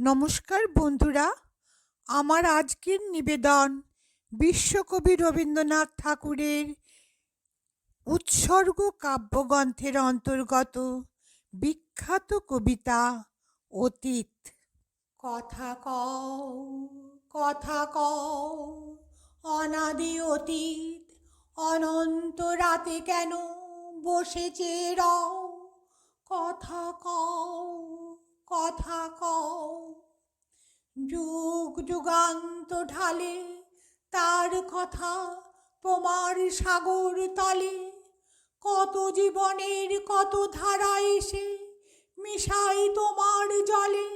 নমস্কার বন্ধুরা, আমার আজকের নিবেদন বিশ্বকবি রবীন্দ্রনাথ ঠাকুরের উৎসর্গ কাব্যগ্রন্থের অন্তর্গত বিখ্যাত কবিতা অতীত। কথা কও কথা কও, অনাদি অতীত, অনন্ত রাতে কেন বসেছে রও? কথা কও যুগ যুগান্ত ঢালে, তার কথা তোমার সাগর তলে। কত জীবনের কত ধারা এসে মিশাই তোমার জলে,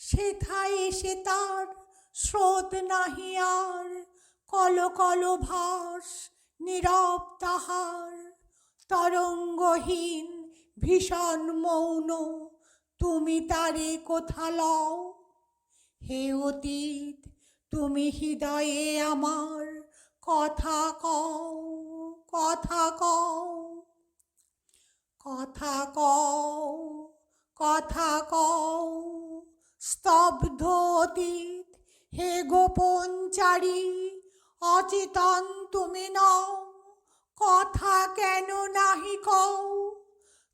সেথায় এসে তার স্রোত নাহি আর কল কল ভাস নীরব তাহার। তরঙ্গহীন ভীষণ মৌন, তুমি তারে কোথা লও? হে অতীত, তুমি হৃদয়ে আমার কথা কও কথা কও কথা কও কথা কও। স্তব্ধ অতীত, হে গোপন চারি, অচেতন তুমি নও, কথা কেন নাহি কও?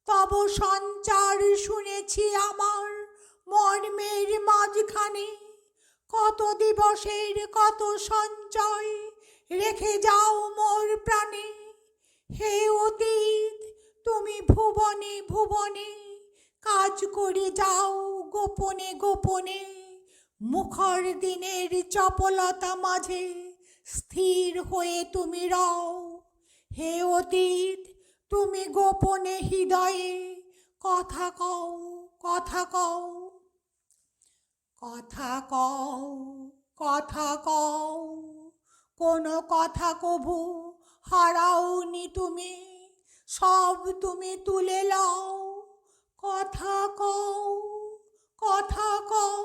তব সঞ্চার শুনেছি আমার মর্মের মাঝখানে কত দিবসের কত সঞ্চয় রেখে যাও মোর প্রাণে। হে অতীত, তুমি ভুবনে ভুবনে কাজ করে যাও গোপনে গোপনে। মুখর দিনের চপলতা মাঝে স্থির হয়ে তুমি রও। হে অতীত, তুমি গোপনে হৃদয়ে কথা কও কথা কও। কথা কও কথা কও। কোনো কথা কভু হারাওনি তুমি, সব তুমি তুলে লও। কথা কও কথা কও।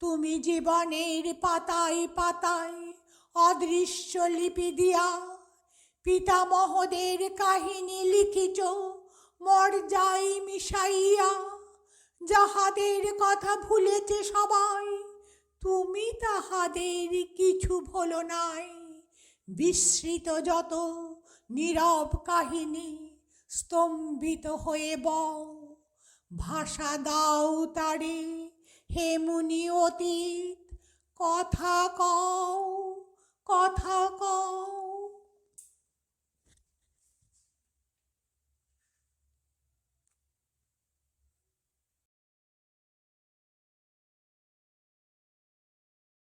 তুমি জীবনের পাতায় পাতায় অদৃশ্য লিপি দিয়া পিতামহদের কাহিনী লিখিছ, মর্যায় মিশাইয়া যাহাদের কথা ভুলেছে সবাই, তুমি তাহাদের কিছু ভুলো নাই। বিস্মৃত যত নীরব কাহিনী স্তম্ভিত হয়ে বও, ভাষা দাও তারে হেমুনি অতীত, কথা কও কথা কও।